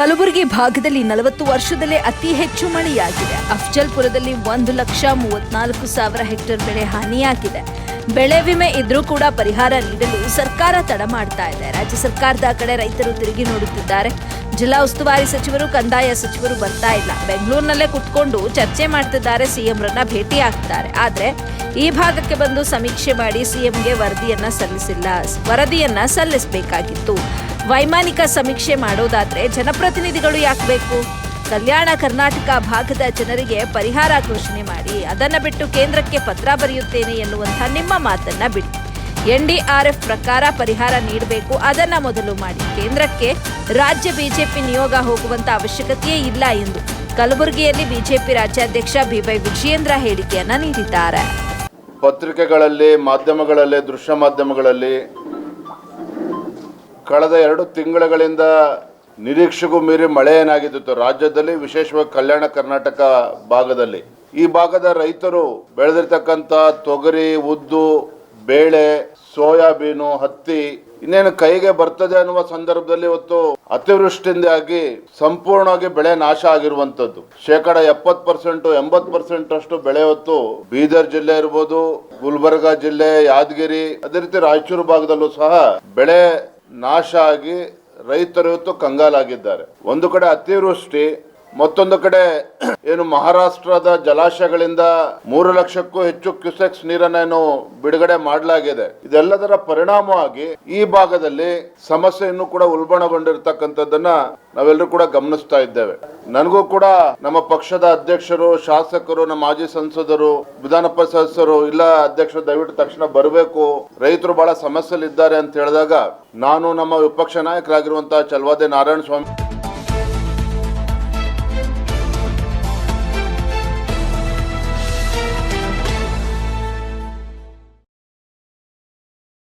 ಕಲಬುರಗಿ ಭಾಗದಲ್ಲಿ ನಲವತ್ತು ವರ್ಷದಲ್ಲೇ ಅತಿ ಹೆಚ್ಚು ಮಳೆಯಾಗಿದೆ. ಅಫ್ಜಲ್ಪುರದಲ್ಲಿ ಒಂದು ಲಕ್ಷ ಮೂವತ್ನಾಲ್ಕು ಸಾವಿರ ಹೆಕ್ಟೇರ್ ಬೆಳೆ ಹಾನಿಯಾಗಿದೆ. ಬೆಳೆ ವಿಮೆ ಇದ್ರೂ ಕೂಡ ಪರಿಹಾರ ನೀಡಲು ಸರ್ಕಾರ ತಡ ಮಾಡ್ತಾ ಇದೆ. ರಾಜ್ಯ ಸರ್ಕಾರದ ಕಡೆ ರೈತರು ತಿರುಗಿ ನೋಡುತ್ತಿದ್ದಾರೆ. ಜಿಲ್ಲಾ ಉಸ್ತುವಾರಿ ಸಚಿವರು, ಕಂದಾಯ ಸಚಿವರು ಬರ್ತಾ ಇಲ್ಲ. ಬೆಂಗಳೂರಿನಲ್ಲೇ ಕುತ್ಕೊಂಡು ಚರ್ಚೆ ಮಾಡ್ತಿದ್ದಾರೆ. ಸಿಎಂರನ್ನ ಭೇಟಿ ಆಗ್ತಾರೆ. ಆದ್ರೆ ಈ ಭಾಗಕ್ಕೆ ಬಂದು ಸಮೀಕ್ಷೆ ಮಾಡಿ ಸಿಎಂಗೆ ವರದಿಯನ್ನ ಸಲ್ಲಿಸಿಲ್ಲ. ವರದಿಯನ್ನ ಸಲ್ಲಿಸಬೇಕಾಗಿತ್ತು. ವೈಮಾನಿಕ ಸಮೀಕ್ಷೆ ಮಾಡೋದಾದ್ರೆ ಜನಪ್ರತಿನಿಧಿಗಳು ಯಾಕೆ ಬೇಕು? ಕಲ್ಯಾಣ ಕರ್ನಾಟಕ ಭಾಗದ ಜನರಿಗೆ ಪರಿಹಾರ ಘೋಷಣೆ ಮಾಡಿ, ಅದನ್ನು ಬಿಟ್ಟು ಕೇಂದ್ರಕ್ಕೆ ಪತ್ರ ಬರೆಯುತ್ತೇನೆ ಎನ್ನುವಂಥ ನಿಮ್ಮ ಮಾತನ್ನ ಬಿಡಿ. ಎಫ್ ಪ್ರಕಾರ ಪರಿಹಾರ ನೀಡಬೇಕು, ಅದನ್ನ ಮೊದಲು ಮಾಡಿ. ಕೇಂದ್ರಕ್ಕೆ ರಾಜ್ಯ ಬಿಜೆಪಿ ನಿಯೋಗ ಹೋಗುವಂತ ಅವಶ್ಯಕತೆಯೇ ಇಲ್ಲ ಎಂದು ಕಲಬುರಗಿಯಲ್ಲಿ ಬಿಜೆಪಿ ರಾಜ್ಯಾಧ್ಯಕ್ಷ ಬಿವೈ ವಿಜಯೇಂದ್ರ ಹೇಳಿಕೆಯನ್ನ ನೀಡಿದ್ದಾರೆ. ಪತ್ರಿಕೆಗಳಲ್ಲಿ, ಮಾಧ್ಯಮಗಳಲ್ಲಿ, ದೃಶ್ಯ ಮಾಧ್ಯಮಗಳಲ್ಲಿ ಕಳೆದ ಎರಡು ತಿಂಗಳುಗಳಿಂದ ನಿರೀಕ್ಷೆಗೂ ಮೀರಿ ಮಳೆ ಏನಾಗಿದ್ದಿತ್ತು ರಾಜ್ಯದಲ್ಲಿ, ವಿಶೇಷವಾಗಿ ಕಲ್ಯಾಣ ಕರ್ನಾಟಕ ಭಾಗದಲ್ಲಿ. ಈ ಭಾಗದ ರೈತರು ಬೆಳೆದಿರ್ತಕ್ಕಂಥ ತೊಗರಿ, ಉದ್ದು, ಬೇಳೆ, ಸೋಯಾಬೀನು, ಹತ್ತಿ ಇನ್ನೇನು ಕೈಗೆ ಬರ್ತದೆ ಅನ್ನುವ ಸಂದರ್ಭದಲ್ಲಿ ಇವತ್ತು ಅತಿವೃಷ್ಟಿಯಿಂದಾಗಿ ಸಂಪೂರ್ಣವಾಗಿ ಬೆಳೆ ನಾಶ ಆಗಿರುವಂತದ್ದು ಶೇಕಡ ಎಪ್ಪತ್ ಪರ್ಸೆಂಟ್ ಎಂಬತ್ ಪರ್ಸೆಂಟ್ ಅಷ್ಟು ಬೆಳೆ ಹೊತ್ತು ಬೀದರ್ ಜಿಲ್ಲೆ ಇರ್ಬೋದು, ಗುಲ್ಬರ್ಗ ಜಿಲ್ಲೆ, ಯಾದಗಿರಿ, ಅದೇ ರೀತಿ ರಾಯಚೂರು ಭಾಗದಲ್ಲೂ ಸಹ ಬೆಳೆ ನಾಶ ಆಗಿ ರೈತರು ಇವತ್ತು ಕಂಗಾಲಾಗಿದ್ದಾರೆ. ಒಂದು ಕಡೆ ಅತಿವೃಷ್ಟಿ ಮತ್ತೊಂದು ಕಡೆ, ಏನು ಮಹಾರಾಷ್ಟ್ರದ ಜಲಾಶಯಗಳಿಂದ ಮೂರು ಲಕ್ಷಕ್ಕೂ ಹೆಚ್ಚು ಕ್ಯೂಸೆಕ್ಸ್ ನೀರನ್ನೇನು ಬಿಡುಗಡೆ ಮಾಡಲಾಗಿದೆ. ಇದೆಲ್ಲದರ ಪರಿಣಾಮವಾಗಿ ಈ ಭಾಗದಲ್ಲಿ ಸಮಸ್ಯೆಯನ್ನು ಕೂಡ ಉಲ್ಬಣಗೊಂಡಿರ್ತಕ್ಕಂಥದ್ದನ್ನ ನಾವೆಲ್ಲರೂ ಕೂಡ ಗಮನಿಸ್ತಾ ಇದ್ದೇವೆ. ನನಗೂ ಕೂಡ ನಮ್ಮ ಪಕ್ಷದ ಅಧ್ಯಕ್ಷರು, ಶಾಸಕರು, ನಮ್ಮ ಮಾಜಿ ಸಂಸದರು, ವಿಧಾನ ಪರಿಷತ್ ಸದಸ್ಯರು, ಇಲ್ಲ ಅಧ್ಯಕ್ಷರು ದಯವಿಟ್ಟು ತಕ್ಷಣ ಬರಬೇಕು. ರೈತರು ಬಹಳ ಸಮಸ್ಯೆಲಿದ್ದಾರೆ ಅಂತ ಹೇಳಿದಾಗ ನಾನು ನಮ್ಮ ವಿಪಕ್ಷ ನಾಯಕರಾಗಿರುವಂತಹ ಚಲ್ವಾದೆ ನಾರಾಯಣ ಸ್ವಾಮಿ